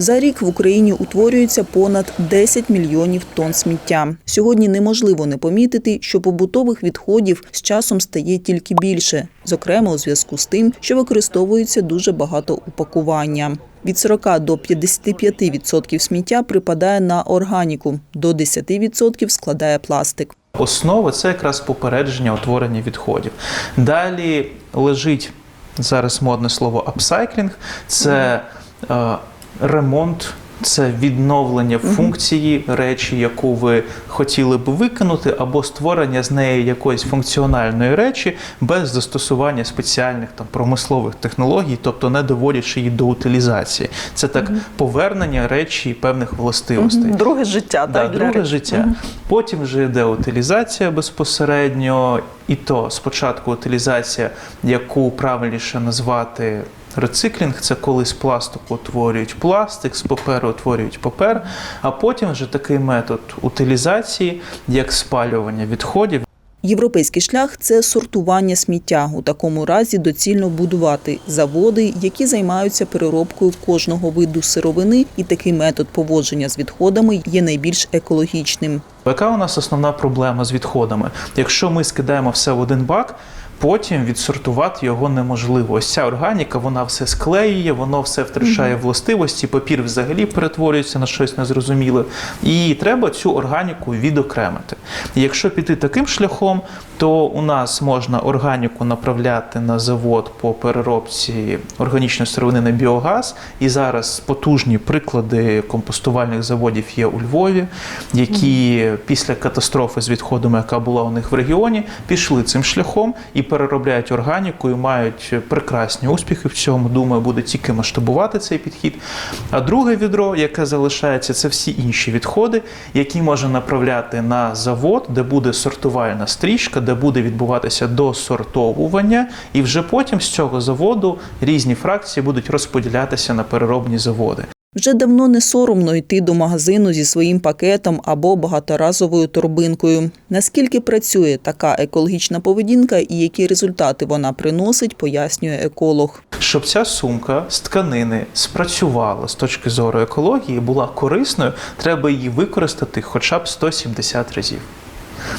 За рік в Україні утворюється понад 10 мільйонів тонн сміття. Сьогодні неможливо не помітити, що побутових відходів з часом стає тільки більше, зокрема у зв'язку з тим, що використовується дуже багато упакування. Від 40 до 55% сміття припадає на органіку, до 10% складає пластик. Основа це якраз попередження утворення відходів. Далі лежить зараз модне слово апсайклінг, це ремонт. Це відновлення функції речі, яку ви хотіли б викинути, або створення з неї якоїсь функціональної речі без застосування спеціальних там промислових технологій, тобто не доводячи її до утилізації. Це так повернення речі певних властивостей. Друге життя, Да, друге життя. Потім вже йде утилізація безпосередньо, і то спочатку утилізація, яку правильніше назвати. Рециклінг це коли з пластику утворюють пластик, з паперу утворюють папер, а потім вже такий метод утилізації, як спалювання відходів. Європейський шлях це сортування сміття. У такому разі доцільно будувати заводи, які займаються переробкою кожного виду сировини, і такий метод поводження з відходами є найбільш екологічним. Яка у нас основна проблема з відходами? Якщо ми скидаємо все в один бак, потім відсортувати його неможливо. Ось ця органіка, вона все склеює, воно все втрачає властивості, папір взагалі перетворюється на щось незрозуміле. І треба цю органіку відокремити. І якщо піти таким шляхом, то у нас можна органіку направляти на завод по переробці органічної сировини на біогаз. І зараз потужні приклади компостувальних заводів є у Львові, які після катастрофи з відходами, яка була у них в регіоні, пішли цим шляхом і переробляють органіку і мають прекрасні успіхи в цьому. Думаю, буде тільки масштабувати цей підхід. А друге відро, яке залишається, це всі інші відходи, які можна направляти на завод, де буде сортувальна стрічка, де буде відбуватися досортовування, і вже потім з цього заводу різні фракції будуть розподілятися на переробні заводи. Вже давно не соромно йти до магазину зі своїм пакетом або багаторазовою торбинкою. Наскільки працює така екологічна поведінка і які результати вона приносить, пояснює еколог. Щоб ця сумка з тканини спрацювала з точки зору екології, була корисною, треба її використати хоча б 170 разів.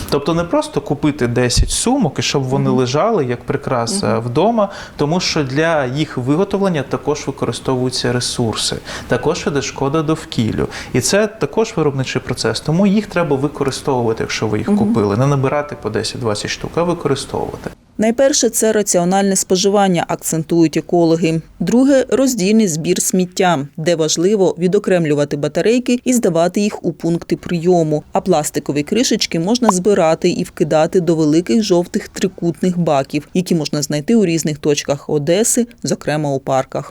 Тобто не просто купити 10 сумок і щоб вони лежали як прикраса вдома, тому що для їх виготовлення також використовуються ресурси, також іде шкода довкіллю. І це також виробничий процес. Тому їх треба використовувати, якщо ви їх купили, не набирати по 10-20 штук, а використовувати. Найперше це раціональне споживання, акцентують екологи. Друге роздільний збір сміття, де важливо відокремлювати батарейки і здавати їх у пункти прийому. А пластикові кришечки можна збирати і вкидати до великих жовтих трикутних баків, які можна знайти у різних точках Одеси, зокрема у парках.